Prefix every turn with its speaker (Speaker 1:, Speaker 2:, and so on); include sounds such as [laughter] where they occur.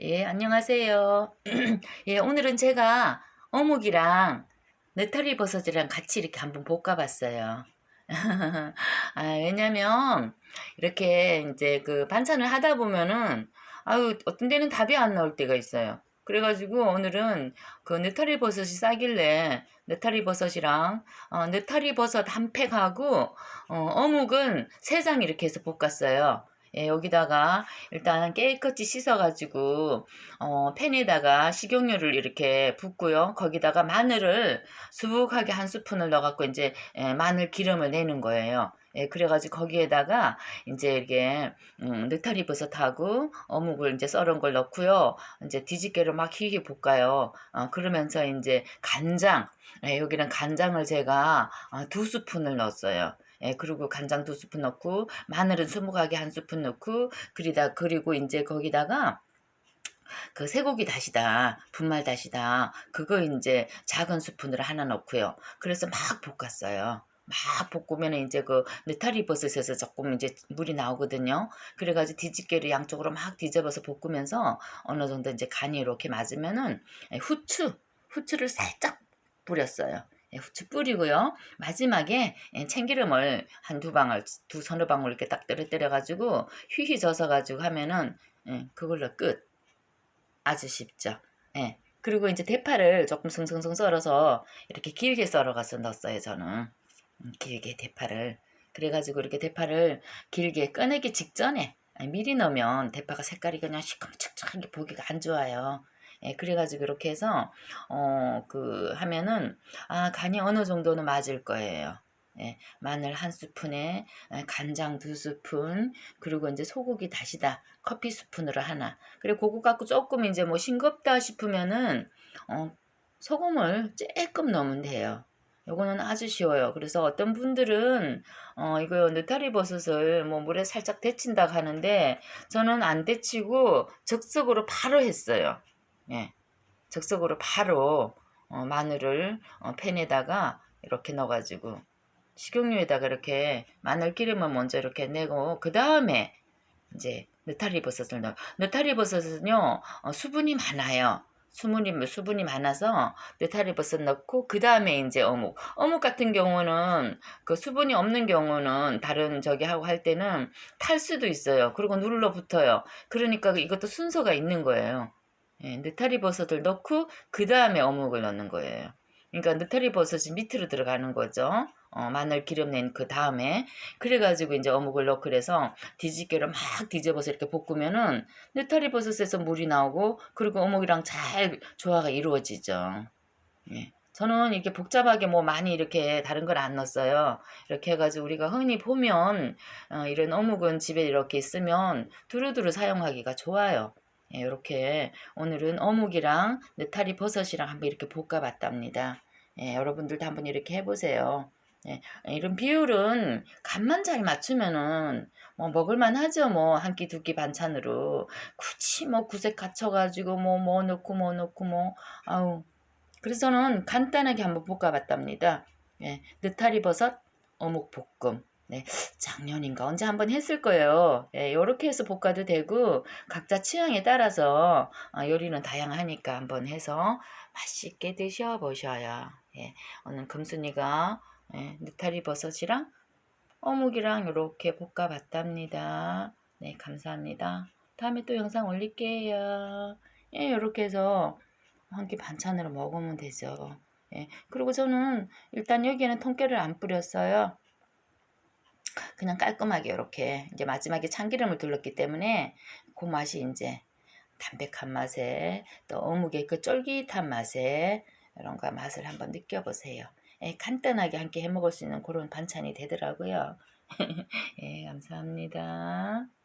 Speaker 1: 예, 안녕하세요. [clears throat] 예, 오늘은 제가 어묵이랑 느타리 버섯이랑 같이 이렇게 한번 볶아봤어요. [laughs] 아, 왜냐면 이렇게 이제 그 반찬을 하다 보면은 아유, 어떤 데는 답이 안 나올 때가 있어요. 그래가지고 오늘은 그 느타리 버섯이 싸길래 느타리 버섯이랑 어, 느타리 버섯 한 팩하고 어, 어묵은 세 장 이렇게 해서 볶았어요. 예, 여기다가 일단 깨끗이 씻어가지고 어, 팬에다가 식용유를 이렇게 붓고요. 거기다가 마늘을 수북하게 한 스푼을 넣어갖고 이제 예, 마늘 기름을 내는 거예요. 예, 그래가지고 거기에다가 이제 이게 음, 느타리 버섯하고 어묵을 이제 썰은 걸 넣고요. 이제 뒤집개로 막 휘휘 볶아요. 어, 그러면서 이제 간장, 예, 여기는 간장을 제가 어, 두 스푼을 넣었어요. 예, 그리고 간장 두 스푼 넣고 마늘은 수묵하게 한 스푼 넣고 그리다 그리고 이제 거기다가 그 쇠고기 다시다 분말 다시다 그거 이제 작은 스푼으로 하나 넣고요. 그래서 막 볶았어요. 막 볶으면 이제 그 느타리 버섯에서 조금 이제 물이 나오거든요. 그래가지고 뒤집개를 양쪽으로 막 뒤집어서 볶으면서 어느 정도 이제 간이 이렇게 맞으면은 예, 후추 후추를 살짝 뿌렸어요. 예, 후추 뿌리고요. 마지막에 예, 참기름을 한두 방울, 두 서너 방울 이렇게 딱 때려 때려 가지고 휘휘 져서 가지고 하면은 예, 그걸로 끝. 아주 쉽죠. 예. 그리고 이제 대파를 조금 승승승 썰어서 이렇게 길게 썰어가서 넣었어요. 저는 음, 길게 대파를 그래가지고 이렇게 대파를 길게 꺼내기 직전에 아니, 미리 넣으면 대파가 색깔이 그냥 시커멓게 보기가 안 좋아요. 예, 그래가지고 이렇게 해서 어 그 하면은 아 간이 어느 정도는 맞을 거예요. 예, 마늘 한 스푼에 에, 간장 두 스푼 그리고 이제 소고기 다시다 커피 스푼으로 하나 그리고 그거 갖고 조금 이제 뭐 싱겁다 싶으면은 어 소금을 조금 넣으면 돼요. 요거는 아주 쉬워요. 그래서 어떤 분들은 어 이거 느타리 버섯을 뭐 물에 살짝 데친다 하는데 저는 안 데치고 적석으로 바로 했어요. 예. 적석으로 바로 어, 마늘을 어, 팬에다가 이렇게 넣어가지고 식용유에다가 이렇게 마늘 기름을 먼저 이렇게 내고 그 다음에 이제 느타리 버섯을 넣어. 느타리 버섯은요 어, 수분이 많아요. 수분이 수분이 많아서 느타리 버섯 넣고 그 다음에 이제 어묵. 어묵 같은 경우는 그 수분이 없는 경우는 다른 저기 하고 할 때는 탈 수도 있어요. 그리고 눌러 붙어요. 그러니까 이것도 순서가 있는 거예요. 예, 느타리 버섯을 넣고 그 다음에 어묵을 넣는 거예요. 그러니까 느타리 버섯이 밑으로 들어가는 거죠. 어, 마늘 기름 낸 그 다음에 그래가지고 이제 어묵을 넣고 그래서 뒤집개로 막 뒤집어서 이렇게 볶으면은 느타리 버섯에서 물이 나오고 그리고 어묵이랑 잘 조화가 이루어지죠. 예. 저는 이렇게 복잡하게 뭐 많이 이렇게 다른 걸 안 넣었어요. 이렇게 해가지고 우리가 흔히 보면 어, 이런 어묵은 집에 이렇게 있으면 두루두루 사용하기가 좋아요. 예, 이렇게 오늘은 어묵이랑 느타리 버섯이랑 한번 이렇게 볶아봤답니다. 예, 여러분들도 한번 이렇게 해보세요. 예, 이런 비율은 간만 잘 맞추면은 뭐 먹을만 하죠. 뭐 한 끼 두 끼 반찬으로 굳이 뭐 구색 갖춰가지고 뭐뭐 넣고 뭐 넣고 뭐 아우 그래서 저는 간단하게 한번 볶아봤답니다. 예, 느타리 버섯 어묵 볶음. 네, 작년인가 언제 한번 했을 거예요. 예, 요렇게 해서 볶아도 되고 각자 취향에 따라서 어, 요리는 다양하니까 한번 해서 맛있게 드셔보셔요. 예, 오늘 금순이가 예, 느타리 버섯이랑 어묵이랑 이렇게 볶아봤답니다. 네, 감사합니다. 다음에 또 영상 올릴게요. 예, 이렇게 해서 한 끼 반찬으로 먹으면 되죠. 예, 그리고 저는 일단 여기에는 통깨를 안 뿌렸어요. 그냥 깔끔하게 이렇게 이제 마지막에 참기름을 둘렀기 때문에 그 맛이 이제 담백한 맛에 또 어묵의 그 쫄깃한 맛에 이런 거 맛을 한번 느껴보세요. 예, 간단하게 함께 해 먹을 수 있는 그런 반찬이 되더라고요. [laughs] 예, 감사합니다.